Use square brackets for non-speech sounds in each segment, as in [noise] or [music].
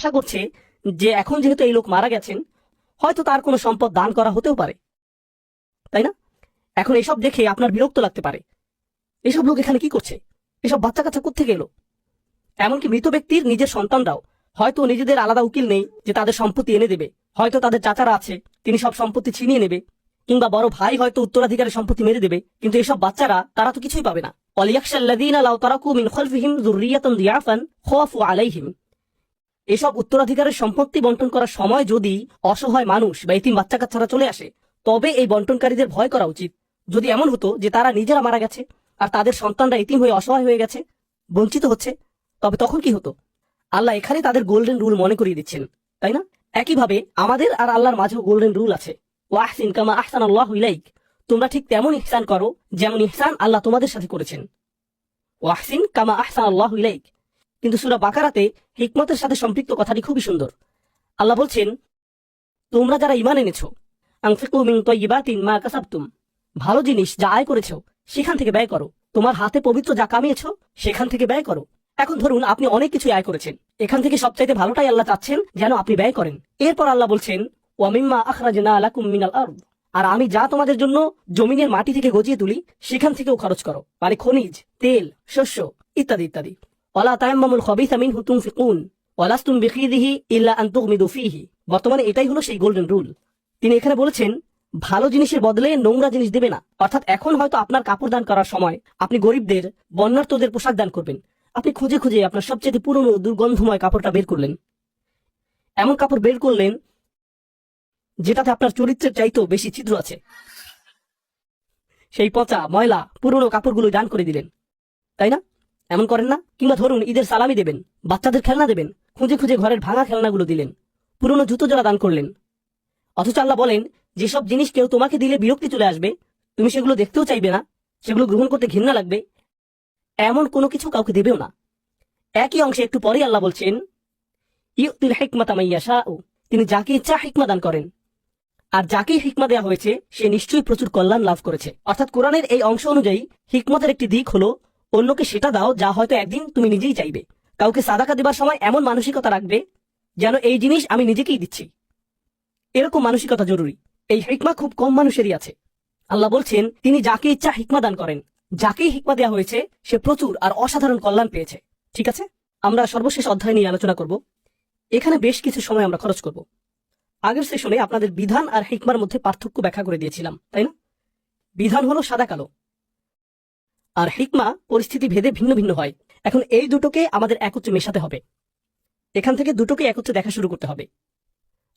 আশা করছে যে এখন যেহেতু এই লোক মারা গেছেন, হয়তো তার কোনো সম্পদ দান করা হতেও পারে। তাই না? এখন এসব দেখে আপনার বিরক্ত লাগতে পারে। এসব লোক এখানে কি করছে? এসব বাচ্চা কাচ্চা কোথেকে এলো? এমনকি মৃত ব্যক্তির নিজের সন্তানরাও, হয়তো নিজেদের আলাদা উকিল নেই যে তাদের সম্পত্তি এনে দেবে। হয়তো তাদের চাচারা আছে, তিনি সব সম্পত্তি ছিনিয়ে নেবে। কিংবা বড় ভাই হয়তো উত্তরাধিকারের সম্পত্তি মেরে দেবে, কিন্তু এসব বাচ্চারা, তারা তো কিছুই পাবে না। অলিয়াকশাল্লাযীনা লাউ তারাকু মিন খালফিহিম যুররিয়াতান দিয়াফান খাফু আলাইহিম। এসব উত্তরাধিকারের সম্পত্তি বন্টন করার সময় যদি অসহায় মানুষ বা এতিম বাচ্চা কাচ্চারা চলে আসে, তবে এই বন্টনকারীদের ভয় করা উচিত। যদি এমন হতো যে তারা নিজেরা মারা গেছে আর তাদের সন্তানরা এতিম হয়ে অসহায় হয়ে গেছে, বঞ্চিত হচ্ছে, তবে তখন কি হতো? আল্লাহ এখানে তাদের গোল্ডেন রুল মনে করিয়ে দিচ্ছেন, তাই না? একইভাবে আমাদের আর আল্লাহর মাঝেও গোল্ডেন রুল আছে। ওয়াহসিন কামা আহসান আল্লাহ ইলাইক, তোমরা ঠিক তেমন ইহসান করো যেমন ইহসান আল্লাহ তোমাদের সাথে করেছেন। ওয়াহসিন কামা আহসান আল্লাহ ইলাইক কিন্তু সুরা বাকারাতে হিকমতের সাথে সম্পৃক্ত কথাটি খুবই সুন্দর। আল্লাহ বলছেন, তোমরা যারা ইমান এনেছো মা ভালো জিনিস যা আয় করেছ, সেখান থেকে ব্যয় করো। তোমার হাতে পবিত্র যা কামিয়েছ, সেখান থেকে ব্যয় করো। এখন ধরুন আপনি অনেক কিছু আয় করেছেন। এখান থেকে সবচাইতে ভালোটাই আল্লাহ চাচ্ছেন যেন আপনি ব্যয় করেন। এরপর আল্লাহ বলছেন ওয়ামিম্মা আখরাজনা লাকুম মিনাল আরদ। আর আমি যা তোমাদের জন্য জমিনের মাটি থেকে গজিয়ে তুলি, সেখান থেকেও খরচ করো। মানে খনিজ, তেল, শস্য, ইত্যাদি ইত্যাদি। ওয়ালাস্তুম বিখিদিহি ইল্লা বর্তমানে এটাই হলো সেই গোল্ডেন রুল তিনি এখানে বলেছেন, ভালো জিনিসের বদলে নোংরা জিনিস দেবে না। অর্থাৎ এখন হয়তো আপনার কাপড় দান করার সময় আপনি গরিবদের, বন্যার্থদের পোশাক দান করবেন। আপনি খুঁজে খুঁজে আপনার সবচেয়ে পুরনো দুর্গন্ধময় কাপড়টা বের করলেন। এমন কাপড় বের করলেন, যেটাতে আপনার চরিত্রের চাইতেও বেশি ছিদ্র আছে। সেই পচা, ময়লা, পুরনো কাপড়গুলো দান করে দিলেন। তাই না? এমন করেন না? কিংবা ধরুন, ঈদের সালামি দেবেন, বাচ্চাদের খেলনা দেবেন, খুঁজে খুঁজে ঘরের ভাঙা খেলনাগুলো দিলেন, পুরনো জুতো জোড়া দান করলেন। অথচ আল্লাহ বলেন, যেসব জিনিস কেউ তোমাকে দিলে বিরক্তি চলে আসবে, তুমি সেগুলো দেখতেও চাইবে না, সেগুলো গ্রহণ করতে ঘৃণা লাগবে, এমন কোনো কিছু কাউকে দেবেও না। একই অংশে একটু পরেই আল্লাহ বলছেন, ইউতিল হিকমাতা মাইয়াশা তিনি যাকে ইচ্ছা হিকমা দান করেন। আর যাকে হিকমা দেওয়া হয়েছে, সে নিশ্চয়ই প্রচুর কল্যাণ লাভ করেছে। অর্থাৎ কোরআনের এই অংশ অনুযায়ী হিকমতের একটি দিক হলো অন্যকে সেটা দাও যা হয়তো একদিন তুমি নিজেই চাইবে। কাউকে সাদাকা দেবার সময় এমন মানসিকতা রাখবে যেন এই জিনিস আমি নিজেকেই দিচ্ছি। এরকম মানসিকতা জরুরি। এই হিকমা খুব কম মানুষেরই আছে। আল্লাহ বলছেন, তিনি যাকে ইচ্ছা হিকমা দান করেন। যাকেই হিকমা দেওয়া হয়েছে, সে প্রচুর আর অসাধারণ কল্যাণ পেয়েছে। ঠিক আছে? আমরা সর্বশেষ অধ্যায় নিয়ে আলোচনা করব। এখানে বেশ কিছু সময় আমরা খরচ করব। আগের সেশনে আপনাদের বিধান আর হিকমার মধ্যে পার্থক্য ব্যাখ্যা করে দিয়েছিলাম, তাই না? বিধান হলো সাদা কালো। আর হিকমা পরিস্থিতি ভেদে ভিন্ন ভিন্ন হয়। এখন এই দুটোকে আমাদের একত্রে মেশাতে হবে। এখান থেকে দুটোকে একত্রে দেখা শুরু করতে হবে।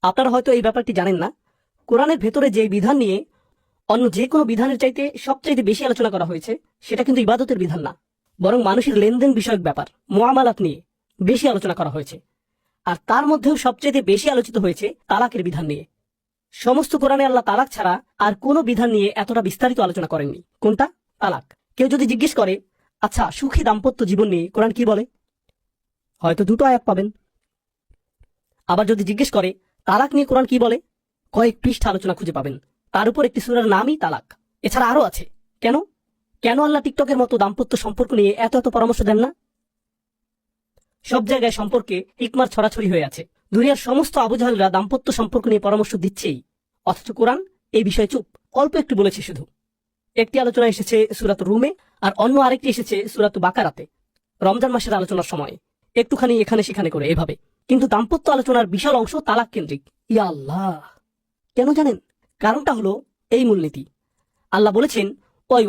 আপনারা হয়তো এই ব্যাপারটি জানেন না। কোরআনের ভেতরে যে বিধান নিয়ে অন্য যে কোনো বিধানের চাইতে সবচাইতে বেশি আলোচনা করা হয়েছে, সেটা কিন্তু ইবাদতের বিধান না। বরং মানুষের লেনদেন বিষয়ক ব্যাপার মোয়ামালাত নিয়ে বেশি আলোচনা করা হয়েছে। আর তার মধ্যেও সবচেয়ে বেশি আলোচিত হয়েছে তালাকের বিধান নিয়ে। সমস্ত কোরআনে আল্লাহ তালাক ছাড়া আর কোনো বিধান নিয়ে এতটা বিস্তারিত আলোচনা করেননি। কোনটা? তালাক। কেউ যদি জিজ্ঞেস করে আচ্ছা সুখী দাম্পত্য জীবন নিয়ে কোরআন কি বলে? হয়তো দুটো আয়াত পাবেন। আবার যদি জিজ্ঞেস করে, তালাক নিয়ে কোরআন কি বলে? কয়েক পৃষ্ঠা আলোচনা খুঁজে পাবেন। তার উপর একটি সুরার নামই তালাক। এছাড়া আরও আছে। কেন? কেন আল্লাহ টিকটকের মতো দাম্পত্য সম্পর্ক নিয়ে এত এত পরামর্শ দেন না? সব জায়গায় সম্পর্কে হিকমার ছড়াছড়ি হয়ে আছে। দুনিয়ার সমস্ত আবুজাহালরা দাম্পত্য সম্পর্ক নিয়ে পরামর্শ দিচ্ছেই। অথচ কোরআন এই বিষয়ে চুপ। অল্প একটু বলেছে শুধু। একটি আলোচনা এসেছে সুরাত রুমে, আর অন্য আরেকটি এসেছে সুরাত বাকারাতে, রমজান মাসের আলোচনার সময়। একটুখানি এখানে সেখানে করে, এভাবে। কিন্তু দাম্পত্য আলোচনার বিশাল অংশ তালাক কেন্দ্রিক ইয়া আল্লাহ কেন জানেন? কারণটা হলো এই মূলনীতি। আল্লাহ বলেছেন ওই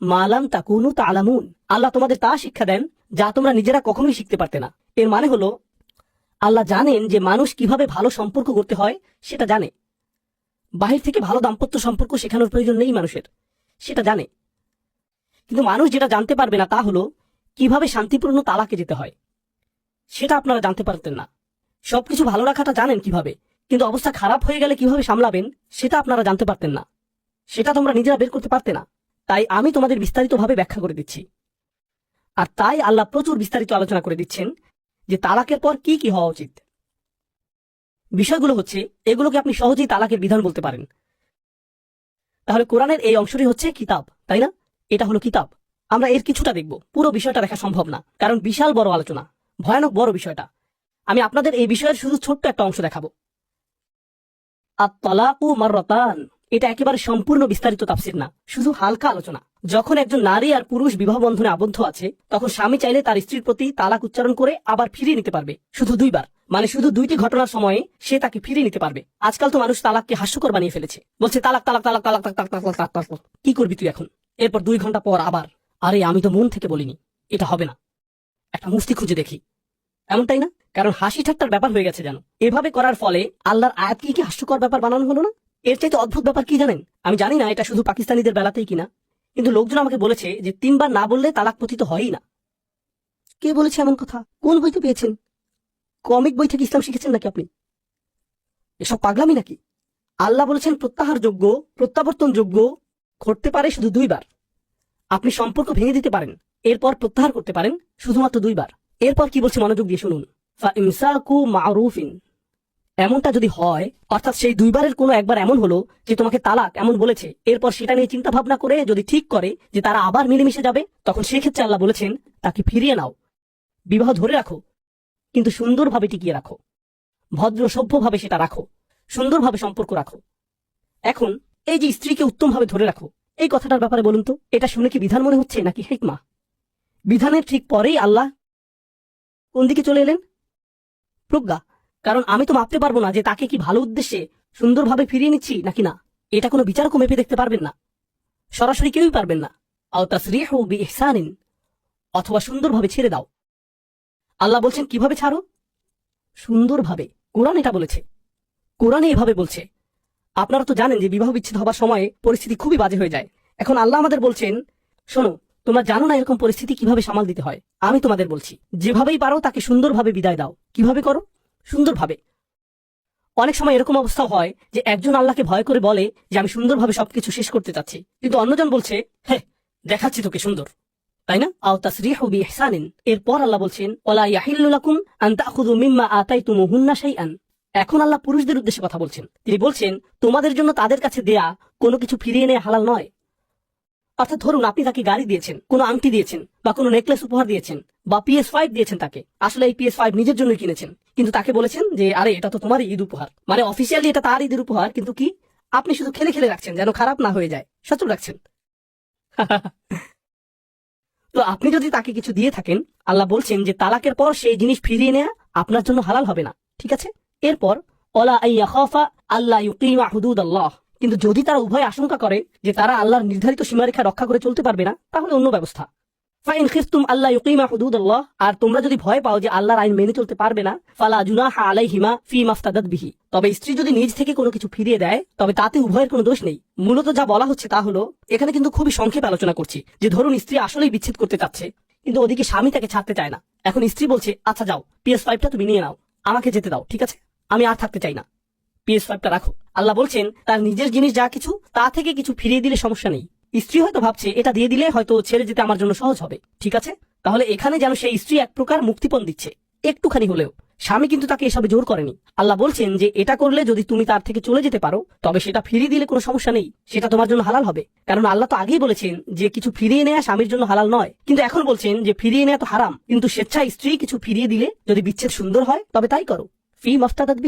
মালাম তাকুনু তালামুন। আল্লাহ তোমাদের তা শিক্ষা দেন, যা তোমরা নিজেরা কখনোই শিখতে পারতে না। এর মানে হলো, আল্লাহ জানেন যে মানুষ কীভাবে ভালো সম্পর্ক করতে হয়, সেটা জানে। বাহির থেকে ভালো দাম্পত্য সম্পর্ক শেখানোর প্রয়োজন নেই মানুষের। সেটা জানে। কিন্তু মানুষ যেটা জানতে পারবে না তা হলো, কীভাবে শান্তিপূর্ণ তালাকে যেতে হয়। সেটা আপনারা জানতে পারতেন না। সবকিছু ভালো রাখাটা জানেন কীভাবে, কিন্তু অবস্থা খারাপ হয়ে গেলে কীভাবে সামলাবেন, সেটা আপনারা জানতে পারতেন না। সেটা তোমরা নিজেরা বের করতে পারতে না। তাই আমি তোমাদের বিস্তারিতভাবে ব্যাখ্যা করে দিচ্ছি। আর তাই আল্লাহ প্রচুর বিস্তারিত আলোচনা করে দিচ্ছেন যে তালাকের পর কি কি হওয়া উচিত। বিষয়গুলো হচ্ছে, এগুলোকে আপনি সহজেই তালাকের বিধান বলতে পারেন। তাহলে কোরআনের এই অংশটি হচ্ছে কিতাব, তাই না? এটা হলো কিতাব। আমরা এর কিছুটা দেখব। পুরো বিষয়টা দেখা সম্ভব না, কারণ বিশাল বড় আলোচনা। ভয়ানক বড় বিষয়টা। আমি আপনাদের এই বিষয়ের শুধু ছোট্ট একটা অংশ দেখাবো। মাররাতান। এটা একেবারে সম্পূর্ণ বিস্তারিত তাফসির না, শুধু হালকা আলোচনা। যখন একজন নারী আর পুরুষ বিবাহ বন্ধনে আবদ্ধ আছে, তখন স্বামী চাইলে তার স্ত্রীর প্রতি তালাক উচ্চারণ করে আবার ফিরিয়ে নিতে পারবে, শুধু দুইবার। মানে শুধু দুইটি ঘটনার সময়ে সে তাকে ফিরিয়ে নিতে পারবে। আজকাল তো মানুষ তালাককে হাস্যকর বানিয়ে ফেলেছে। বলছে, তালাক তালাক তালাক তালাক তালাক তালাক তালাক তালাক তালাক কি করবি তুই এখন? এরপর দুই ঘণ্টা পর আবার, আরে, আমি তো মন থেকে বলিনি, এটা হবে না। একটা মুফতি খুঁজে দেখি। এমনটাই না? কারণ হাসি ঠাট্টার ব্যাপার হয়ে গেছে জানো এভাবে করার ফলে আল্লাহর আয়াতকে কি হাস্যকর ব্যাপার বানানো হলো না? এর চাইতে অদ্ভুত ব্যাপার কি জানেন? আমি জানি না এটা শুধু পাকিস্তানিদের বেলাতেই কিনা। কিন্তু লোকজন আমাকে বলেছে যে তিনবার না বললে তালাক পতিত হয়ই না। কে বলেছে এমন কথা? কোন বইতে পেয়েছেন? কমিক বই থেকে ইসলাম শিখেছেন নাকি আপনি? এসব পাগলামি নাকি? আল্লাহ বলেছেন প্রত্যাহার যোগ্য প্রত্যাবর্তন যোগ্য ঘটতে পারে শুধু দুইবার। আপনি সম্পর্ক ভেঙে দিতে পারেন, এরপর প্রত্যাহার করতে পারেন শুধুমাত্র দুইবার। এরপর কি বলছে মনোযোগ দিয়ে শুনুন। মারুফিন। এমনটা যদি হয়, অর্থাৎ সেই দুইবারের কোনো একবার এমন হলো যে তোমাকে তালাক এমন বলেছে, এরপর সেটা নিয়ে চিন্তা ভাবনা করে যদি ঠিক করে যে তারা আবার মিলেমিশে যাবে, তখন সেক্ষেত্রে আল্লাহ বলেছেন, তাকে ফিরিয়ে নাও। বিবাহ ধরে রাখো কিন্তু সুন্দরভাবে টিকিয়ে রাখো। ভদ্র, সভ্যভাবে সেটা রাখো। সুন্দরভাবে সম্পর্ক রাখো। এখন এই যে স্ত্রীকে উত্তমভাবে ধরে রাখো, এই কথাটার ব্যাপারে বলুন তো, এটা শুনে কি বিধান মনে হচ্ছে নাকি হেকমা? বিধানের ঠিক পরেই আল্লাহ কোন দিকে চলে এলেন? প্রজ্ঞা, কারণ আমি তো মাপতে পারব না যে তাকে কি ভালো উদ্দেশ্যে সুন্দরভাবে ফিরিয়ে নিচ্ছি নাকি না। এটা কোনো বিচারকও মেপে দেখতে পারবেন না। সরাসরি কেউই পারবেন না। আও তাসরিহু বিইহসানিন, অথবা সুন্দরভাবে ছেড়ে দাও। আল্লাহ বলছেন, কীভাবে ছাড়ো? সুন্দরভাবে। কোরআন এটা বলেছে। কোরআনে এভাবে বলছে। আপনারা তো জানেন যে বিবাহ বিচ্ছেদ হবার সময়ে পরিস্থিতি খুবই বাজে হয়ে যায়। এখন আল্লাহ আমাদের বলছেন, শোনো, তোমরা জানো না এরকম পরিস্থিতি কীভাবে সামাল দিতে হয়? আমি তোমাদের বলছি, যেভাবেই পারো তাকে সুন্দরভাবে বিদায় দাও। কীভাবে করো? সুন্দরভাবে। অনেক সময় এরকম অবস্থা হয় যে একজন আল্লাহকে ভয় করে বলে যে, আমি সুন্দরভাবে সবকিছু শেষ করতে চাচ্ছি। কিন্তু অন্যজন বলছে হ্যাঁ দেখাচ্ছি তোকে সুন্দর। তাই না? আও তাসরিহু বিইহসানিন। এরপর আল্লাহ বলছেন ওয়ালা ইয়াহিল্লু লাকুম আন তাখুযু মিম্মা আতাইতুমুহুন্না শাইআন। এখন আল্লাহ পুরুষদের উদ্দেশ্যে কথা বলছেন। তিনি বলছেন, তোমাদের জন্য তাদের কাছে দেয়া কোনো কিছু ফিরিয়ে নেওয়া হালাল নয়। অর্থাৎ ধরুন, আপনি তাকে গাড়ি দিয়েছেন, কোনো আংটি দিয়েছেন, বা কোনো নেকলেস উপহার দিয়েছেন, বা পিএস ফাইভ দিয়েছেন তাকে। আসলে এই পিএস ফাইভ নিজের জন্যই কিনেছেন। কিন্তু তাকে বলেছেন যে, আরে, এটা তো তোমার ঈদ উপহার। মানে অফিসিয়ালি এটা তার ঈদের উপহার, কিন্তু কি? আপনি শুধু খেলে খেলে রাখছেন, যেন খারাপ না হয়ে যায়। সচল রাখছেন। [laughs] তো আপনি যদি তাকে কিছু দিয়ে থাকেন, আল্লাহ বলছেন যে তালাকের পর সেই জিনিস ফিরিয়ে নেয়া আপনার জন্য হালাল হবে না। ঠিক আছে? এরপর আল্লাহ আল্লাহ কিন্তু যদি তারা উভয় আশঙ্কা করে যে তারা আল্লাহর নির্ধারিত সীমারেখা রক্ষা করে চলতে পারবে না, তাহলে অন্য ব্যবস্থা। ফাইন খিস্তুম আল্লাহ ইউকিমা হুদুদ আল্লাহ আর তোমরা যদি ভয় পাও যে আল্লাহর আইন মেনে চলতে পারবে না, ফালা জুনাহা আলাইহিমা ফি মাফতাদাত বিহি। তবে স্ত্রী যদি নিজ থেকে কোনো কিছু ফিরিয়ে দেয়, তবে তাতে উভয়ের কোনো দোষ নেই। মূলত যা বলা হচ্ছে তা হলো, এখানে কিন্তু খুবই সংক্ষেপে আলোচনা করছি, যে ধরুন স্ত্রী আসলেই বিচ্ছেদ করতে চাচ্ছে, কিন্তু ওদিকে স্বামী তাকে ছাড়তে চায় না। এখন স্ত্রী বলছে আচ্ছা যাও পিএস ফাইভটা তুমি নিয়ে নাও, আমাকে যেতে দাও, ঠিক আছে? আমি আর থাকতে চাই না। পিএস ফাইভটা রাখো। আল্লাহ বলছেন, তার নিজের জিনিস যা কিছু, তা থেকে কিছু ফিরিয়ে দিলে সমস্যা নেই। স্ত্রী হয়তো ভাবছে, এটা দিয়ে দিলে হয়তো ছেড়ে যেতে আমার জন্য সহজ হবে। ঠিক আছে? তাহলে এখানে যেন সেই স্ত্রী এক প্রকার মুক্তিপণ দিচ্ছে, একটুখানি হলেও। স্বামী কিন্তু তাকে এসবে জোর করেনি। আল্লাহ বলছেন যে, এটা করলে যদি তুমি তার থেকে চলে যেতে পারো, তবে সেটা ফিরিয়ে দিলে কোনো সমস্যা নেই, সেটা তোমার জন্য হালাল হবে। কারণ আল্লাহ তো আগেই বলেছেন যে, কিছু ফিরিয়ে নেওয়া স্বামীর জন্য হালাল নয়। কিন্তু এখন বলছেন যে, ফিরিয়ে নেওয়া তো হারাম, কিন্তু স্বেচ্ছায় স্ত্রী কিছু ফিরিয়ে দিলে যদি বিচ্ছেদ সুন্দর হয়, তবে তাই করো। ফি মফতাদাত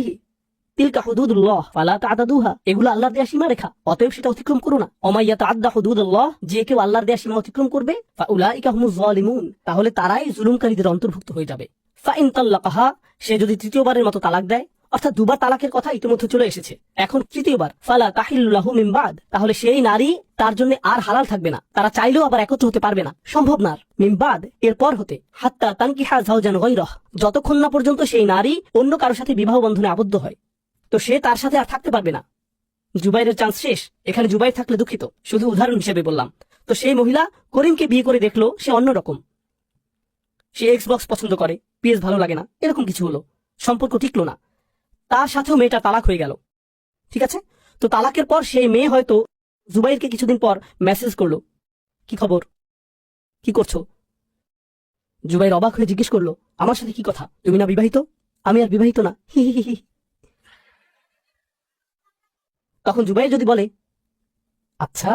তিলকা হুদুদুল্লাহ, ফালা তাদাদুহা এগুলো আল্লাহর দেয়া সীমা রেখা, অতএব সেটা অতিক্রম করো না। অমাইয়া তাআদ্দা হুদুদুল্লাহ, যে কেউ আল্লাহর দেয়া সীমা অতিক্রম করবে, ফাউলাইকা হুমুজ জালিমুন তাহলে তারাই জুলুমকারীদের অন্তর্ভুক্ত হয়ে যাবে। ফাইন তাল্লাকাহা, সে যদি তৃতীয়বারের মতো তালাক দেয়, অর্থাৎ দুবার তালাকের কথা ইতিমধ্যে চলে এসেছে। এখন তৃতীয়বার, ফালা তাহিল্লাহু মিন বাদ, তাহলে সেই নারী তার জন্য আর হালাল থাকবে না। তারা চাইলেও আবার একত্র হতে পারবে না। সম্ভব না মিমবাদ এরপর হতে, হাত্তা তানকিহা জাওজান গৈরহ যতক্ষণ না পর্যন্ত সেই নারী অন্য কারোর সাথে বিবাহ বন্ধনে আবদ্ধ হয়। তো সে তার সাথে আর থাকতে পারবে না। জুবাইরের চান্স শেষ। এখানে জুবাইর থাকলে দুঃখিত। শুধু উদাহরণ হিসেবে বললাম। তো সেই মহিলা করিমকে বিয়ে করে দেখল সে অন্যরকম সে এক্সবক্স পছন্দ করে পিএস ভালো লাগে না, এরকম কিছু হলো। সম্পর্ক টিকলো না। তার সাথেও মেয়েটা তালাক হয়ে গেল। ঠিক আছে? তো তালাকের পর সেই মেয়ে হয়তো জুবাইরকে কিছুদিন পর মেসেজ করল। কি খবর? কি করছ? জুবাইর অবাক হয়ে জিজ্ঞেস করল, আমার সাথে কি কথা? তুমি না বিবাহিত? আমি আর বিবাহিত না। হি হি হি হি। তখন জুবাই যদি বলে আচ্ছা